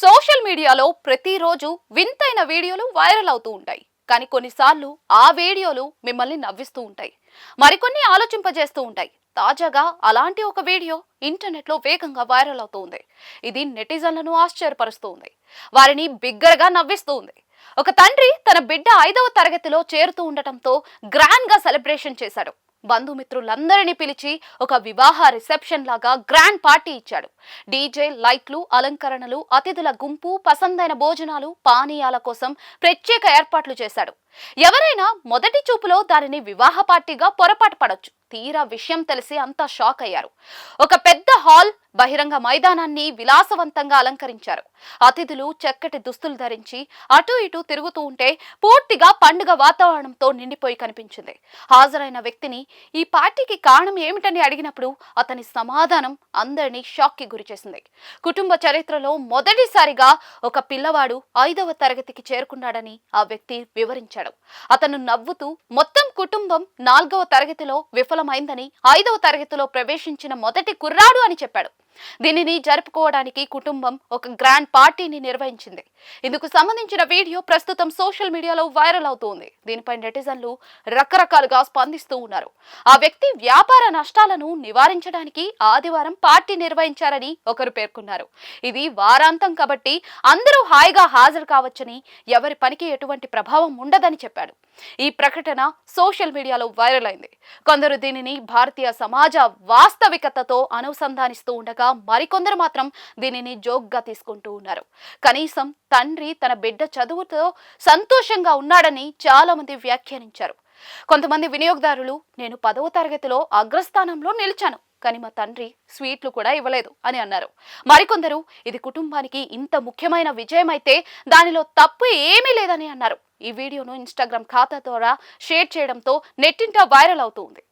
Social మీడియాలో ప్రతిరోజు వింతైన వీడియోలు వైరల్ అవుతూ ఉంటాయి. కానీ కొన్నిసార్లు ఆ వీడియోలు మిమ్మల్ని నవ్విస్తూ ఉంటాయి. మరికొన్ని ఆలోచింపజేస్తూ ఉంటాయి. తాజాగా అలాంటి ఒక వీడియో ఇంటర్నెట్లో వేగంగా వైరల్ అవుతూ ఉంది. ఇది నెటిజన్లను ఆశ్చర్యపరుస్తూ ఉంది వారిని బిగ్గరగా నవ్విస్తూ ఉంది. ఒక తండ్రి తన బిడ్డ ఐదవ తరగతిలో చేరుతూ ఉండటంతో గ్రాండ్గా సెలబ్రేషన్ చేశాడు. బంధుమిత్రులందరినీ పిలిచి ఒక వివాహ రిసెప్షన్ లాగా గ్రాండ్ పార్టీ ఇచ్చాడు. డీజే లైట్లు అలంకరణలు అతిథుల గుంపు పసందైన భోజనాలు పానీయాల కోసం ప్రత్యేక ఏర్పాట్లు చేశాడు. ఎవరైనా మొదటి చూపులో దానిని వివాహ పార్టీగా పొరపాటు పడొచ్చు. తీరా విషయం తెలిసి అంతా షాక్ అయ్యారు. ఒక పెద్ద హాల్ బహిరంగ మైదానాన్ని విలాసవంతంగా అలంకరించారు. అతిథులు చక్కటి దుస్తులు ధరించి అటు ఇటు తిరుగుతూ ఉంటే పూర్తిగా పండుగ వాతావరణంతో నిండిపోయి కనిపించింది. హాజరైన వ్యక్తిని ఈ పార్టీకి కారణం ఏమిటని అడిగినప్పుడు అతని సమాధానం అందరినీ షాక్కి గురిచేసింది కుటుంబ చరిత్రలో మొదటిసారిగా ఒక పిల్లవాడు ఐదవ తరగతికి చేరుకున్నాడని ఆ వ్యక్తి వివరించాడు. అతను నవ్వుతూ మొత్తం కుటుంబం నాలుగవ తరగతిలో విఫలమైందని ఐదవ తరగతిలో ప్రవేశించిన మొదటి కుర్రాడు అని చెప్పాడు. దీనిని జరుపుకోవడానికి కుటుంబం ఒక గ్రాండ్ పార్టీని నిర్వహించింది. ఇందుకు సంబంధించిన వీడియో ప్రస్తుతం సోషల్ మీడియాలో వైరల్ అవుతోంది. దీనిపై నెటిజన్లు రకరకాలుగా స్పందిస్తూ ఉన్నారు. ఆ వ్యక్తి వ్యాపార నష్టాలను నివారించడానికి ఆదివారం పార్టీ నిర్వహించారని ఒకరు పేర్కొన్నారు. ఇది వారాంతం కాబట్టి అందరూ హాయిగా హాజరు కావచ్చని ఎవరి పనికి ఎటువంటి ప్రభావం ఉండదని చెప్పాడు. ఈ ప్రకటన సోషల్ మీడియాలో వైరల్ అయింది. కొందరు దీనిని భారతీయ సమాజ వాస్తవికతతో అనుసంధానిస్తూ ఉండగా మరికొందరు మాత్రం దీనిని జోక్గా తీసుకుంటూ ఉన్నారు. కనీసం తండ్రి తన బిడ్డ చదువుతో సంతోషంగా ఉన్నాడని చాలా మంది వ్యాఖ్యానించారు. కొంతమంది వినియోగదారులు నేను పదవ తరగతిలో అగ్రస్థానంలో నిలిచాను కానీ మా తండ్రి స్వీట్లు కూడా ఇవ్వలేదు అని అన్నారు. మరికొందరు ఇది కుటుంబానికి ఇంత ముఖ్యమైన విజయం అయితే దానిలో తప్పు ఏమీ లేదని అన్నారు. ఈ వీడియోను ఇన్స్టాగ్రామ్ ఖాతా ద్వారా షేర్ చేయడంతో నెట్టింట వైరల్ అవుతుంది